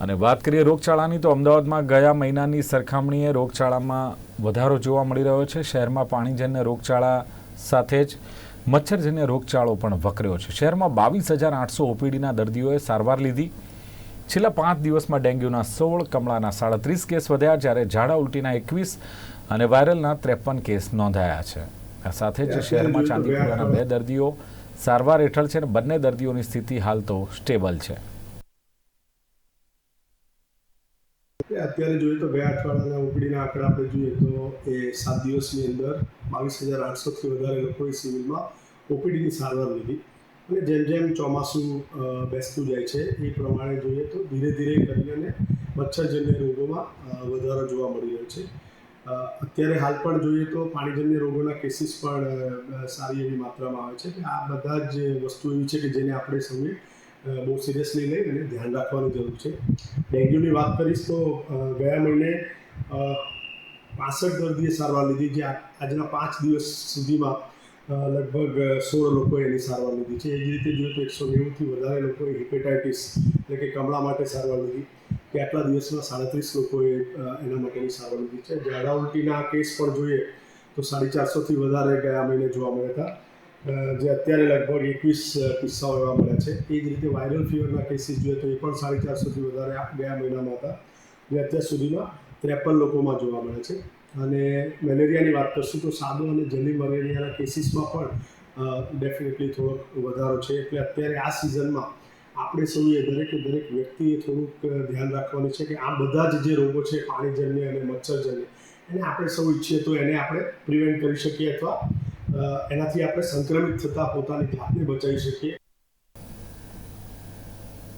અને વાત કરીએ રોગચાળાની, તો અમદાવાદમાં ગયા મહિનાની સરખામણીએ રોગચાળામાં વધારો જોવા મળી રહ્યો છે. શહેરમાં પાણીજન્ય રોગચાળા સાથે જ મચ્છરજન્ય રોગચાળો પણ વકર્યો છે. શહેરમાં બાવીસ હજાર આઠસો ઓપીડીના દર્દીઓએ સારવાર લીધી. છેલ્લા પાંચ દિવસમાં ડેન્ગ્યુના સોળ, કમળાના સાડત્રીસ કેસ વધ્યા, જ્યારે ઝાડા ઉલટીના એકવીસ અને વાયરલના ત્રેપન કેસ નોંધાયા છે. આ સાથે જ શહેરમાં ચાંદીપુરાના બે દર્દીઓ સારવાર હેઠળ છે અને બંને દર્દીઓની સ્થિતિ હાલ તો સ્ટેબલ છે. અત્યારે જોઈએ તો ગયા અઠવાડિયાના ઓપીડીના આંકડા આપણે જોઈએ તો એ સાત દિવસની અંદર બાવીસ હજાર આઠસોથી વધારે લોકોએ સિવિલમાં ઓપીડીની સારવાર લીધી. અને જેમ જેમ ચોમાસું બેસતું જાય છે, એ પ્રમાણે જોઈએ તો ધીરે ધીરે કરીને મચ્છરજન્ય રોગોમાં વધારો જોવા મળી રહ્યો છે. અત્યારે હાલ પણ જોઈએ તો પાણીજન્ય રોગોના કેસીસ પણ સારી એવી માત્રામાં આવે છે. કે આ બધા જ વસ્તુ એવી છે કે જેને આપણે સૌએ બહુ સિરિયસલી લઈ અને ધ્યાન રાખવાની જરૂર છે. ડેન્ગ્યુની વાત કરીશ તો ગયા મહિને પાસઠ દર્દીએ સારવાર લીધી જે આજના પાંચ દિવસ સુધીમાં લગભગ સોળ લોકોએ એની સારવાર લીધી છે. એ જ રીતે જોઈએ તો એકસો નેવુંથી વધારે લોકોએ હિપેટાઇટિસ એટલે કે કમળા માટે સારવાર લીધી. કે આટલા દિવસમાં સાડત્રીસ લોકોએ એના માટેની સારવાર લીધી છે. ઝાડા ઉલટીના કેસ પણ જોઈએ તો સાડી ચારસોથી વધારે ગયા મહિને જોવા મળ્યા હતા. જે અત્યારે લગભગ એકવીસ કિસ્સાઓ એવા મળ્યા છે. એ જ રીતે વાયરલ ફીવરના કેસીસ જોઈએ તો એ પણ સાડી ચારસોથી વધારે ગયા મહિનામાં હતા. જે અત્યાર સુધીમાં ત્રેપન લોકોમાં જોવા મળે છે. અને મેલેરિયાની વાત કરશું તો સાદો અને જલી મલેરિયાના કેસીસમાં પણ ડેફિનેટલી થોડોક વધારો છે. એટલે અત્યારે આ સિઝનમાં આપણે સૌએ દરેકે દરેક વ્યક્તિએ થોડુંક ધ્યાન રાખવાનું છે કે આ બધા જ જે રોગો છે, પાણીજન્ય અને મચ્છરજન્ય, એને આપણે સૌ ઈચ્છીએ તો એને આપણે પ્રિવેન્ટ કરી શકીએ અથવા એનાથી આપણે સંક્રમિત થતાં પોતાની જાતને બચાવી શકીએ.